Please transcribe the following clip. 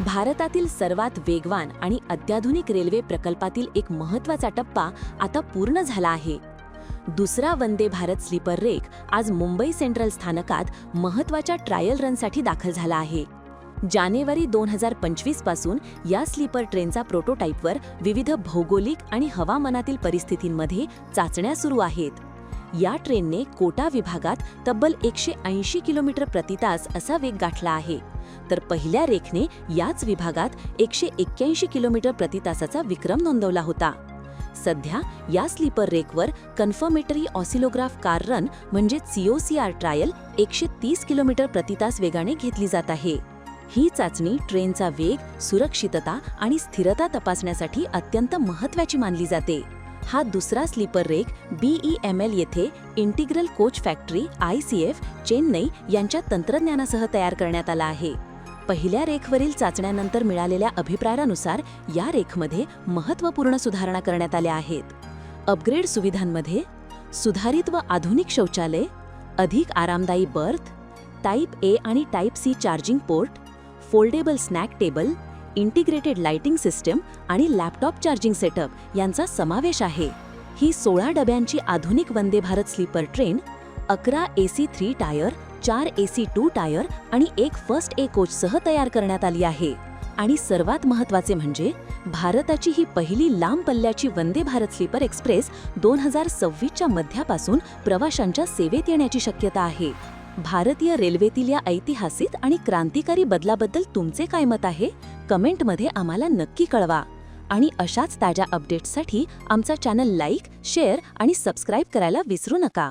भारतातील सर्वात वेगवान आणि अत्याधुनिक रेल्वे प्रकल्पातील एक महत्त्वाचा टप्पा आता पूर्ण झाला आहे. दुसरा वंदे भारत स्लीपर रेक आज मुंबई सेंट्रल स्थानकात महत्त्वाच्या ट्रायल रनसाठी दाखल झाला आहे. जानेवारी दोन हजार पंचवीसपासून या स्लीपर ट्रेनचा प्रोटोटाईपवर विविध भौगोलिक आणि हवामानातील परिस्थितींमध्ये चाचण्या सुरू आहेत. या ट्रेनने कोटा विभागात तब्बल एकशे ऐंशी किलोमीटर प्रतितास असा वेग गाठला आहे. तर पहिल्या रेखने याच विभागात एकशे एक्क्याऐंशी किलोमीटर प्रतितासाचा विक्रम नोंदवला होता. सध्या या स्लीपर रेकवर कन्फर्मेटरी ऑसिलोग्राफ कार रन म्हणजे सीओसीआर ट्रायल एकशे तीस किलोमीटर प्रतितास वेगाने घेतली जात आहे. ही चाचणी ट्रेनचा वेग सुरक्षितता आणि स्थिरता तपासण्यासाठी अत्यंत महत्त्वाची मानली जाते. हा दुसरा sleeper rake BE M L येथे integral coach factory I C F Chennai यांच्या तंत्रज्ञानासह तयार करण्यात आला आहे. पहिल्या रेखवरील चाचण्यानंतर मिळालेल्या अभिप्रायानुसार या रेखमध्ये महत्त्वपूर्ण सुधारणा करण्यात आल्या आहेत. अपग्रेड सुविधांमध्ये सुधारित व आधुनिक शौचालय अधिक आरामदायी बर्थ टाईप ए आणि type C charging port foldable snack table integrated lighting system आणि लॅपटॉप चार्जिंग सेटअप यांचा समावेश आहे. ही सोळा डब्यांची आधुनिक वंदे भारत स्लीपर ट्रेन अकरा ए सी थ्री टायर चार ए सी टू टायर आणि एक फर्स्ट ए कोचसह तयार करण्यात आली आहे. आणि सर्वात महत्त्वाचे म्हणजे भारताची ही पहिली लांब पल्ल्याची वंदे भारत स्लीपर एक्सप्रेस दोन हजार सव्वीसच्या मध्यापासून प्रवाशांच्या सेवेत येण्याची शक्यता आहे. भारतीय रेल्वेतील या ऐतिहासिक आणि क्रांतिकारी बदलाबद्दल तुमचे काय मत आहे? कमेंटमध्ये आम्हाला नक्की कळवा. आणि अशाच ताज्या अपडेट्ससाठी आमचा चॅनल लाईक शेअर आणि सबस्क्राईब करायला विसरू नका.